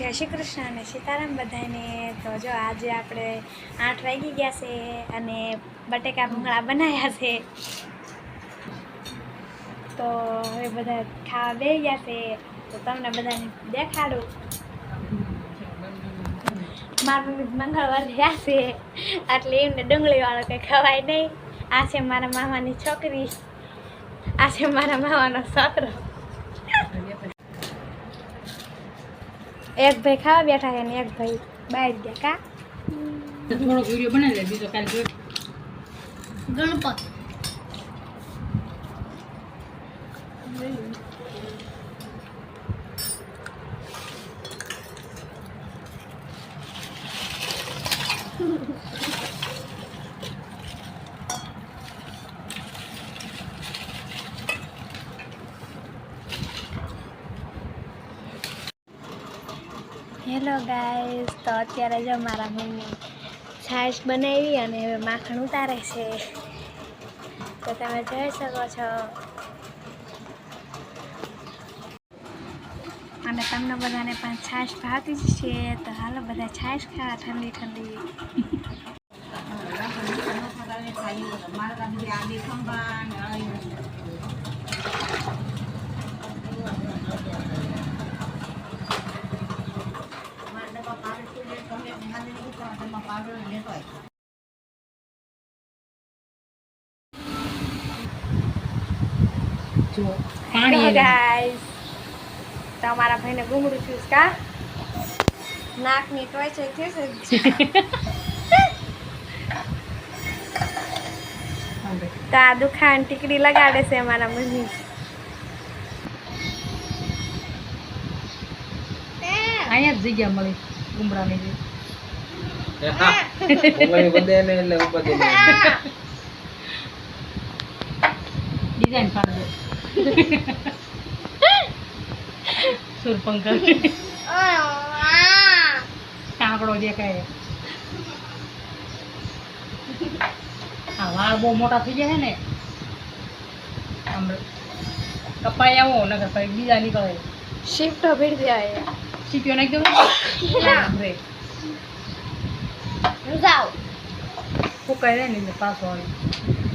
જય શ્રી કૃષ્ણ અને સીતારામ બધાને. તો જો આજે આપણે આઠ વાગી ગયા છે અને બટેકા ભૂંગળા બનાવ્યા છે. તો હવે બધા ખાવા બે ગયા છે. તો તમને બધાને દેખાડું. મારા મમ્મી મંગળવાર ગયા છે. એટલે એમને ડુંગળીવાળો કંઈ ખવાય નહીં. આ છે મારા મામાની છોકરી. આ છે મારા મામાનો છોકરો. એક ભાઈ ખાવા બેઠા છે ને એક ભાઈ બહાર ગયા. કા? થોડોક વીડિયો બનાવી લે બીજો કાલે ગણપત. હેલો ગાઈઝ તો અત્યારે જો મારા મમ્મી છાશ બનાવી અને હવે માખણ ઉતારે છે. તો તમે જોઈ શકો છો. અને તમને બધાને પણ છાશ ભાવતી જ છે. તો હાલો, બધા છાશ ખાવા ઠંડી ઠંડી. જો હેલો પાણી ગાઈસ તો ભાઈને ગુમડું છે કા? નાકની ટોચે થયું છે? તો આ દુખાન ટીકડી લગાડે છે અમારા મમ્મી. અહીંયા જ જગ્યા મળી ગુમડાની જે ઉંમર વધે ને એટલે ઉપાધિ નહીં. ડિઝાઇન પાડી. સુરપંકર કાંકડો દેખાય. આ વાળ બહુ મોટા થઈ ગયા છે ને. આમ કપાઈ આવો નગર પછી બીજા નીકળે. શિફ્ટ ભીડ જાય શીખ્યો નાખી દઉં જાય ને પાછો આવી.